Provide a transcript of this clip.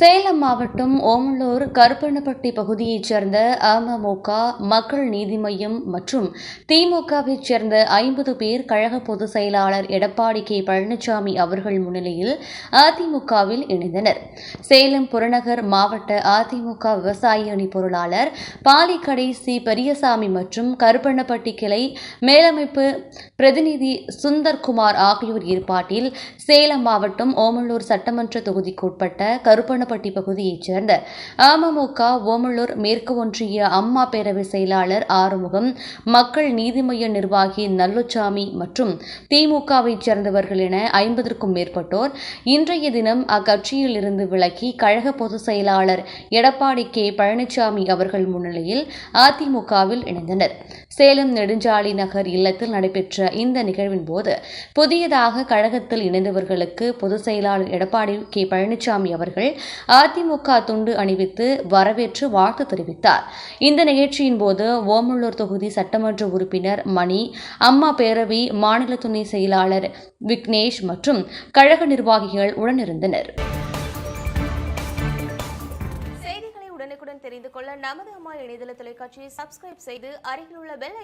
சேலம் மாவட்டம் ஓமலூர் கருப்பண்ணப்பட்டி பகுதியைச் சேர்ந்த அமமுக மக்கள் நீதி மையம் மற்றும் திமுகவைச் சேர்ந்த ஐம்பது பேர் கழக பொதுச் செயலாளர் எடப்பாடி கே. பழனிசாமி அவர்கள் முன்னிலையில் அதிமுகவில் இணைந்தனர். சேலம் புறநகர் மாவட்ட அதிமுக விவசாய அணி பொருளாளர் பாலிக்கடை சி பெரியசாமி மற்றும் கருப்பண்ணப்பட்டி கிளை மேலமைப்பு பிரதிநிதி சுந்தர்குமார் ஆகியோர் ஏற்பாட்டில் சேலம் மாவட்டம் ஓமலூர் சட்டமன்ற தொகுதிக்குட்பட்ட கருப்பணப்பட்டி பகுதியைச் சேர்ந்த அமமுக ஓமலூர் மேற்கு ஒன்றிய அம்மா பேரவை செயலாளர் ஆறுமுகம் மக்கள் நீதி மய்ய நிர்வாகி நல்லுச்சாமி மற்றும் திமுகவைச் சேர்ந்தவர்கள் என ஐம்பதற்கும் மேற்பட்டோர் இன்றைய தினம் அக்கட்சியில் இருந்து விலக்கி கழக பொதுச் செயலாளர் எடப்பாடி கே. பழனிசாமி அவர்கள் முன்னிலையில் அதிமுகவில் இணைந்தனர். சேலம் நெடுஞ்சாலை நகர் இல்லத்தில் நடைபெற்ற இந்த நிகழ்வின் போது புதியதாக கழகத்தில் இணைந்தவர்களுக்கு பொதுச் செயலாளர் எடப்பாடி கே. பழனிசாமி அவர்கள் அதிமுக துண்டு அணிவித்து வரவேற்று வாழ்த்து தெரிவித்தார். இந்த நிகழ்ச்சியின் போது ஓமலூர் தொகுதி சட்டமன்ற உறுப்பினர் மணி அம்மா பேரவை மாநில துணை செயலாளர் விக்னேஷ் மற்றும் கழக நிர்வாகிகள் உடனிருந்தனர். செய்திகளை உடனுக்குடன் தெரிந்து கொள்ள நமது அம்மா இணையதள தொலைக்காட்சியை சப்ஸ்கிரைப் செய்து அருகில் உள்ள பெல்